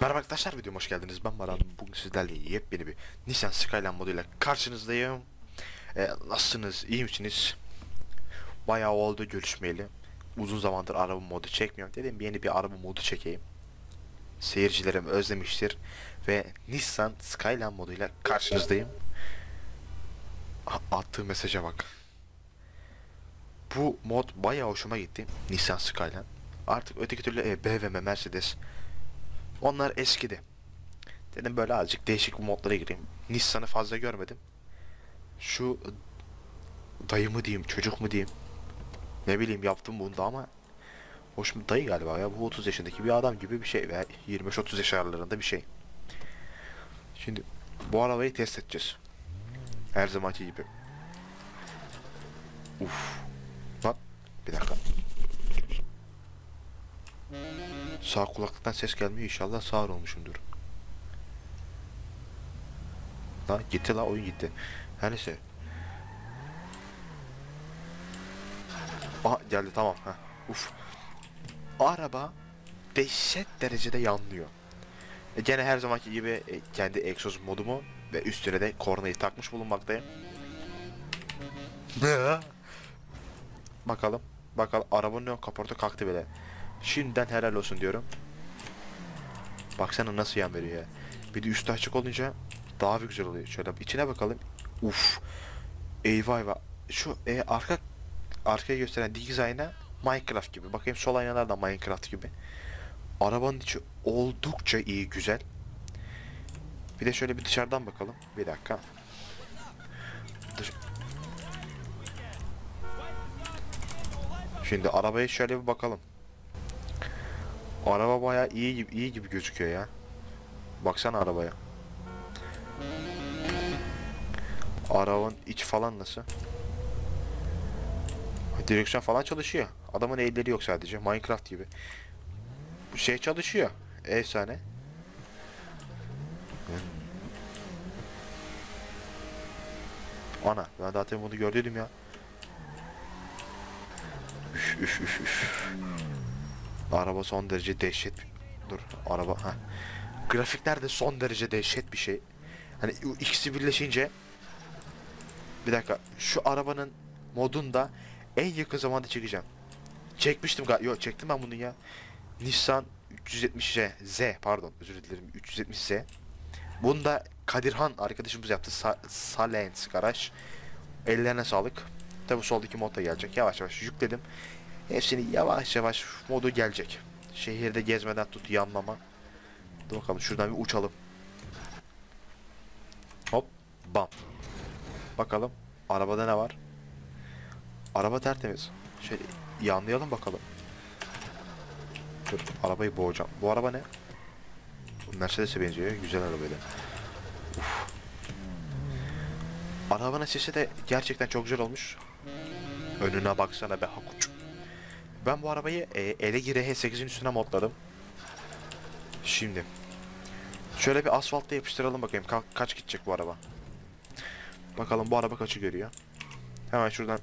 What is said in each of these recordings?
Merhaba arkadaşlar videoma hoş geldiniz. Ben Baran. Bugün sizlerle yepyeni bir Nissan Skyline moduyla karşınızdayım. Ee, nasılsınız? İyi misiniz? Bayağı oldu görüşmeyeli. Uzun zamandır araba modu çekmiyorum. Dedim yeni bir araba modu çekeyim. Seyircilerim özlemiştir. Ve Nissan Skyline moduyla karşınızdayım. Attığı mesaja bak. Bu mod bayağı hoşuma gitti. Nissan Skyline. Artık öteki türlü e, BMW, Mercedes onlar eskidi. Dedim böyle azıcık değişik modlara gireyim. Nissan'ı fazla görmedim. Şu dayı mı diyeyim, çocuk mu diyeyim. Ne bileyim yaptım bunu da ama hoşum dayı galiba ya. Bu 30 yaşındaki bir adam gibi bir şey veya 25-30 yaş aralarında bir şey. Şimdi bu arabayı test edeceğiz. Her zamanki gibi. Uf. Lan bir dakika. Sağ kulaklıktan ses gelmiyor inşallah sağır olmuşumdur. La gitti la oyun gitti. Her neyse. Aha geldi tamam. Heh. Uf. Araba dehşet derecede yanlıyor. E, gene her zamanki gibi e, kendi egzoz modumu ve üstüne de kornayı takmış bulunmaktayım. bakalım. Bakalım arabanın ön kaporta kalktı bile. Şimdiden helal olsun diyorum. Baksana nasıl yan veriyor ya. Bir de üstü açık olunca daha bir güzel oluyor. Şöyle içine bakalım. Uf. Eyvah eyvah. Şu e, arka arkaya gösteren dikiz ayna Minecraft gibi. Bakayım sol aynalar da Minecraft gibi. Arabanın içi oldukça iyi, güzel. Bir de şöyle bir dışarıdan bakalım. Bir dakika. Dış- Şimdi arabaya şöyle bir bakalım. Araba bayağı iyi gibi iyi gibi gözüküyor ya. Baksana arabaya. Arabanın iç falan nasıl? Direksiyon falan çalışıyor. Adamın elleri yok sadece. Minecraft gibi. Bu şey çalışıyor. Efsane. Ana ben zaten bunu gördüydüm ya. Üf üf üf üf. Araba son derece dehşet. Dur araba ha. Grafikler de son derece dehşet bir şey. Hani ikisi birleşince bir dakika şu arabanın modunda en yakın zamanda çekeceğim. Çekmiştim galiba. Yok çektim ben bunu ya. Nissan 370Z Z pardon özür dilerim 370Z. Bunu da Kadirhan arkadaşımız yaptı. Sa Salens garaj. Ellerine sağlık. Tabi soldaki mod da gelecek. Yavaş yavaş yükledim. Hepsini yavaş yavaş modu gelecek. Şehirde gezmeden tut yanlama. Dur bakalım şuradan bir uçalım. Hop bam. Bakalım arabada ne var? Araba tertemiz. Şöyle yanlayalım bakalım. Dur arabayı boğacağım. Bu araba ne? Mercedes'e benziyor. Güzel arabaydı. Uf. Arabanın sesi de gerçekten çok güzel olmuş. Önüne baksana be hakuç. Ben bu arabayı e, Elegir H8'in üstüne modladım. Şimdi. Şöyle bir asfaltta yapıştıralım bakayım. Ka- kaç gidecek bu araba. Bakalım bu araba kaçı görüyor. Hemen şuradan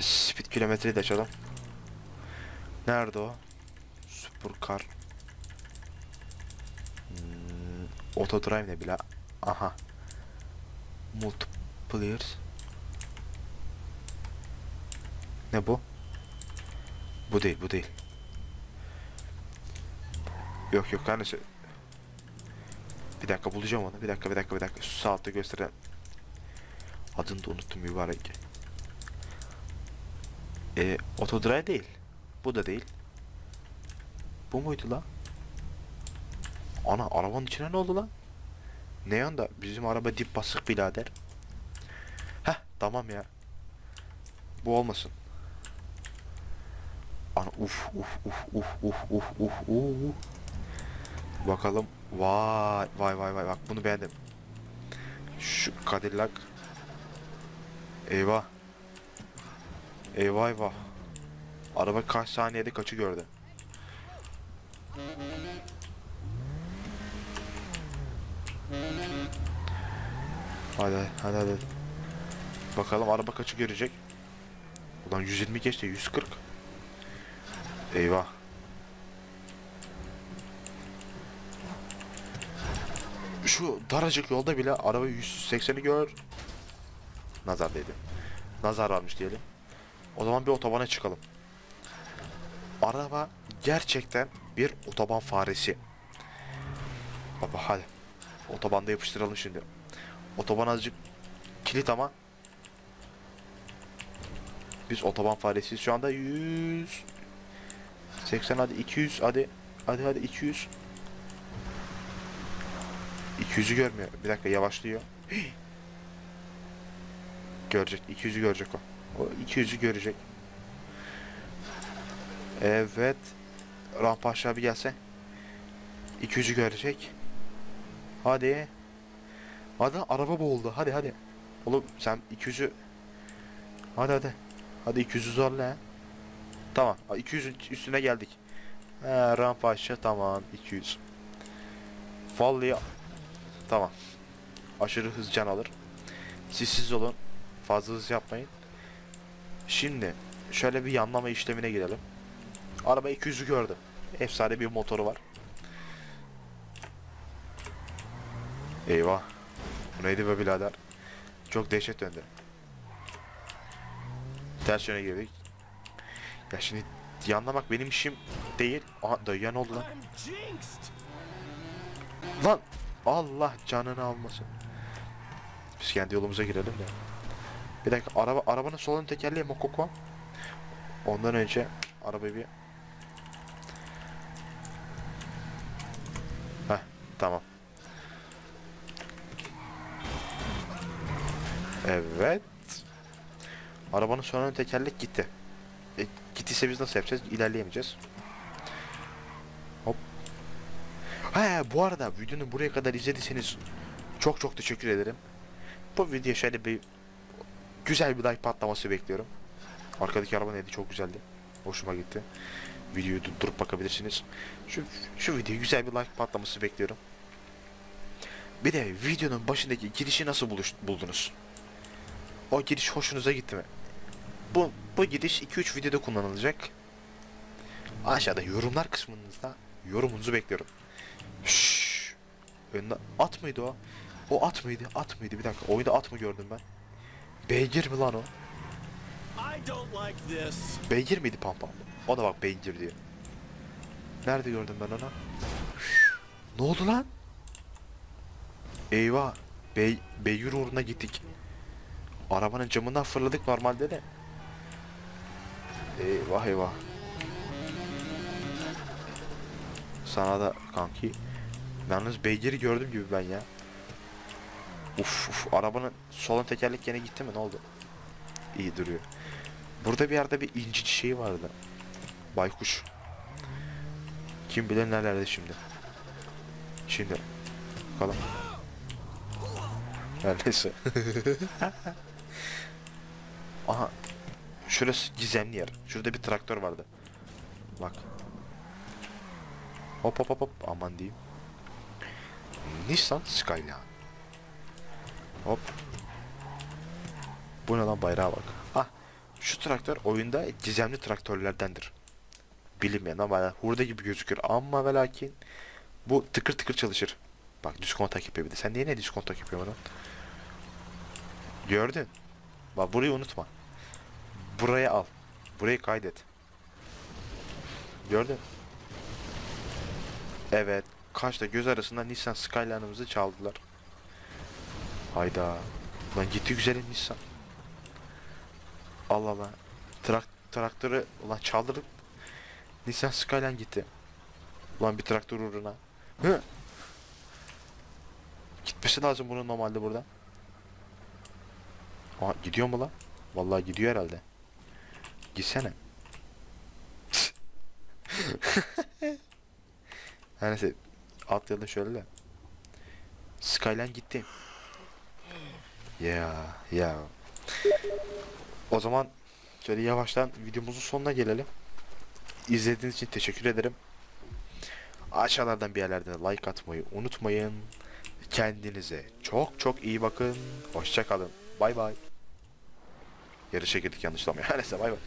speed kilometreyi de açalım. Nerede o? Supercar. Hmm, Auto drive ne bile? Aha. Multipliers. Ne bu? Bu değil, bu değil. Yok yok kardeşim. Bir dakika bulacağım onu. Bir dakika, bir dakika, bir dakika. Şu sağ altta gösteren. Adını da unuttum mübarek. Ee, Autodrive değil. Bu da değil. Bu muydu lan? Ana arabanın içine ne oldu lan? Ne yanda? Bizim araba dip basık birader. Heh tamam ya. Bu olmasın. Uf uf uf uf uf uf uf uf. Bakalım. Vay vay vay vay bak bunu beğendim. Şu Cadillac. Eyvah. Eyvah eyvah. Araba kaç saniyede kaçı gördü. Hadi hadi hadi. Bakalım araba kaçı görecek. Ulan 120 geçti 140. Eyvah. Şu daracık yolda bile araba 180'i gör. Nazar dedi. Nazar varmış diyelim. O zaman bir otobana çıkalım. Araba gerçekten bir otoban faresi. Baba hadi. Otobanda yapıştıralım şimdi. Otoban azıcık kilit ama biz otoban faresiyiz. Şu anda 100 80 hadi 200 hadi hadi hadi 200 200'ü görmüyor. Bir dakika yavaşlıyor. Görecek. 200'ü görecek o. O 200'ü görecek. Evet. Rampa aşağı bir gelse. 200'ü görecek. Hadi. Hadi araba boğuldu. Hadi hadi. Oğlum sen 200'ü Hadi hadi. Hadi 200'ü zorla. ha. Tamam. 200'ün üstüne geldik. He, rampa aşağı tamam 200. Vallahi tamam. Aşırı hız can alır. Siz siz olun. Fazla hız yapmayın. Şimdi şöyle bir yanlama işlemine girelim. Araba 200'ü gördü. Efsane bir motoru var. Eyvah. Bu neydi be birader? Çok dehşet döndü. Ters yöne girdik. Ya şimdi yanlamak benim işim değil. Aha dayıya ne oldu lan? Lan Allah canını almasın. Biz kendi yolumuza girelim de. Bir dakika araba arabanın sol ön tekerleği mokoko. Ondan önce arabayı bir Heh tamam. Evet. Arabanın ön tekerlek gitti. Gittiyse biz nasıl yapacağız? İlerleyemeyeceğiz. Hop. He bu arada videonun buraya kadar izlediyseniz çok çok teşekkür ederim. Bu video şöyle bir güzel bir like patlaması bekliyorum. Arkadaki araba neydi çok güzeldi. Hoşuma gitti. Videoyu durdurup bakabilirsiniz. Şu, şu videoyu güzel bir like patlaması bekliyorum. Bir de videonun başındaki girişi nasıl buluş, buldunuz? O giriş hoşunuza gitti mi? Bu, bu gidiş 2-3 videoda kullanılacak. Aşağıda yorumlar kısmınızda yorumunuzu bekliyorum. Şşş. Önünde at mıydı o? O at mıydı? At mıydı? Bir dakika. Oyunda at mı gördüm ben? Beygir mi lan o? Beygir miydi pampam? O da bak beygir diyor. Nerede gördüm ben onu? Ne oldu lan? Eyvah. Bey, beygir uğruna gittik. Arabanın camından fırladık normalde de. Eyvah eyvah. Sana da kanki. Yalnız beygiri gördüm gibi ben ya. Uf, uf arabanın solun tekerlek gene gitti mi ne oldu? İyi duruyor. Burada bir yerde bir inci çiçeği vardı. Baykuş. Kim bilir nelerde şimdi. Şimdi. Bakalım. Her neyse. Aha. Şurası gizemli yer. Şurada bir traktör vardı. Bak. Hop hop hop hop. Aman diyeyim. Nissan Skyline. Hop. Bu ne lan bayrağa bak. Ah. Şu traktör oyunda gizemli traktörlerdendir. Bilinmeyen ama hurda gibi gözükür ama ve lakin bu tıkır tıkır çalışır. Bak düz kontak yapıyor bir de. Sen niye ne düz kontak yapıyorsun lan? Gördün. Bak burayı unutma. Buraya al. Burayı kaydet. Gördün. Evet. Kaçta göz arasında Nissan Skyline'ımızı çaldılar. Hayda. Lan gitti güzelim Nissan. Allah Allah. Trak traktörü ulan çaldırıp Nissan Skyline gitti. Ulan bir traktör uğruna. Hı. Gitmesi lazım bunun normalde burada. Aa gidiyor mu lan? Vallahi gidiyor herhalde. Gitsene. Her neyse atlayalım şöyle de. Skyline gitti. Ya ya. O zaman şöyle yavaştan videomuzun sonuna gelelim. İzlediğiniz için teşekkür ederim. Aşağılardan bir yerlerden like atmayı unutmayın. Kendinize çok çok iyi bakın. Hoşça kalın. Bay bay. Yarışa girdik yanlışlamıyor. Neyse bay bay.